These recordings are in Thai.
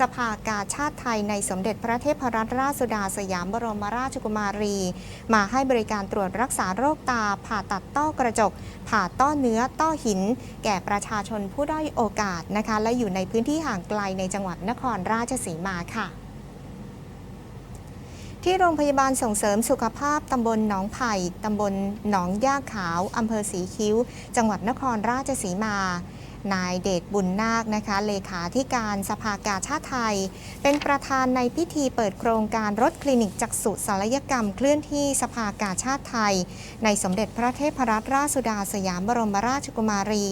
สภากาชาติไทยในสมเด็จพระเทพรัตนราชสุดาสยามบรมราชกุมารี มาให้บริการตรวจรักษาโรคตา ผ่าตัดต้อกระจก ผ่าต้อเนื้อต้อหิน แก่ประชาชนผู้ด้อยโอกาสนะคะ และอยู่ในพื้นที่ห่างไกลในจังหวัดนครราชสีมาค่ะที่โรงพยาบาลส่งเสริมสุขภาพตำบลหนองไผ่ตำบลหนองย่าขาว อำเภอสีคิ้ว จังหวัดนครราชสีมา นายเดชบุญนาคนะคะ เลขาธิการสภากาชาติไทย เป็นประธานในพิธีเปิดโครงการรถคลินิกจักษุศัลยกรรมเคลื่อนที่สภากาชาติไทย ในสมเด็จพระเทพรัตนราชสุดาสยามบรมราชกุมารี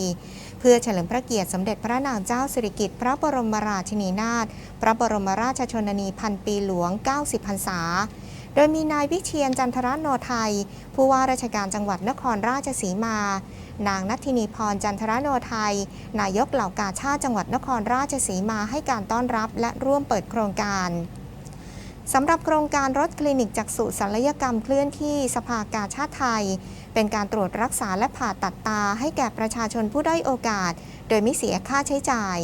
เพื่อเฉลิมพระเกียรติสมเด็จพระนางเจ้าสิริกิติ์พระบรมราชินีนาถพระบรมราชชนนีพันปีหลวง 90 พรรษา โดยมีนายวิเชียนจันทรโนไทย ผู้ว่าราชการจังหวัดนครราชสีมา นางนัทินีพรจันทรโนไทย นายกเหล่ากาชาติจังหวัดนครราชสีมาให้การต้อนรับและร่วมเปิดโครงการสำหรับโครงการรถคลินิกจักษุศัลยกรรมเคลื่อนที่สภากาชาติไทย เป็นการตรวจรักษาและผ่าตัดตาให้แก่ประชาชนผู้ด้อยโอกาส โดยไม่เสียค่าใช้จ่าย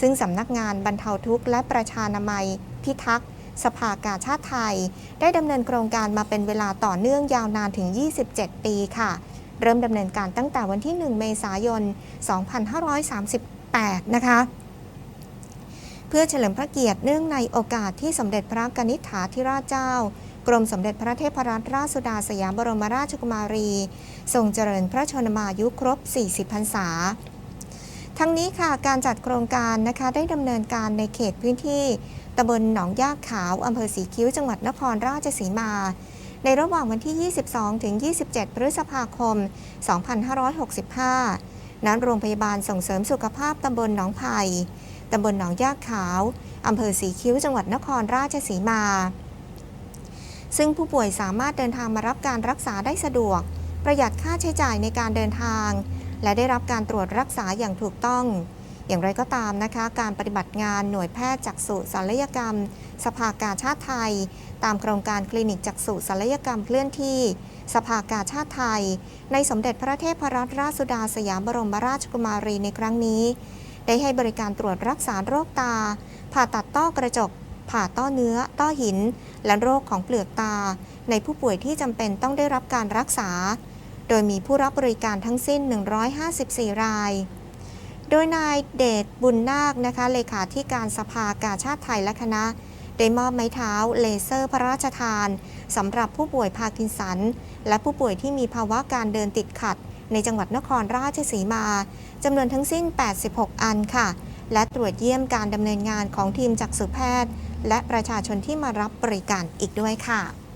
ซึ่งสำนักงานบรรเทาทุกข์และประชานามัยพิทักษ์ สภากาชาติไทย ได้ดำเนินโครงการมาเป็นเวลาต่อเนื่องยาวนานถึง 27 ปีค่ะ เริ่มดำเนินการตั้งแต่วันที่ 1 เมษายน 2538 นะคะ เพื่อเฉลิมพระเกียรติเนื่องในโอกาสที่สมเด็จพระกนิษฐาธิราชเจ้ากรมสมเด็จพระเทพรัตนราชสุดาสยามบรมราชกุมารี ทรงเจริญพระชนมายุครบ 40 พรรษา ทั้งนี้ค่ะการจัดโครงการนะคะได้ดำเนินการในเขตพื้นที่ ตำบลหนองย่าขาวอำเภอสีคิ้ว จังหวัดนครราชสีมา ในระหว่างวันที่ 22 ถึง 27 พฤษภาคม 2565 ณ โรงพยาบาลส่งเสริมสุขภาพตำบลหนองไผ่ตำบลหนองย่าขาวอำเภอสีคิ้ว จังหวัดนครราชสีมา ซึ่งผู้ป่วยสามารถเดินทางมารับการรักษาได้สะดวก ประหยัดค่าใช้จ่ายในการเดินทาง และได้รับการตรวจรักษาอย่างถูกต้อง อย่างไรก็ตามนะคะ การปฏิบัติงานหน่วยแพทย์จักษุศัลยกรรม สภากาชาติไทย ตามโครงการคลินิกจักษุศัลยกรรมเคลื่อนที่ สภากาชาติไทย ในสมเด็จพระเทพรัตนราชสุดาสยามบรมราชกุมารีในครั้งนี้ ได้ให้บริการตรวจรักษาโรคตา ผ่าตัดต้อกระจก ผ่าต้อเนื้อ ต้อหิน และโรคของเปลือกตา ในผู้ป่วยที่จำเป็นต้องได้รับการรักษา โดยมีผู้รับบริการทั้งสิ้น 154 ราย โดยนายเดชบุญนาคนะคะเลขาธิการสภากาชาติไทยและคณะ ได้มอบไม้เท้าเลเซอร์พระราชทานสำหรับผู้ป่วยพาร์กินสัน และผู้ป่วยที่มีภาวะการเดินติดขัด ในจังหวัดนครราชสีมาจำนวนทั้งสิ้น 86 อันค่ะ และตรวจเยี่ยมการดำเนินงานของทีมจักษุแพทย์ และประชาชนที่มารับบริการอีกด้วยค่ะ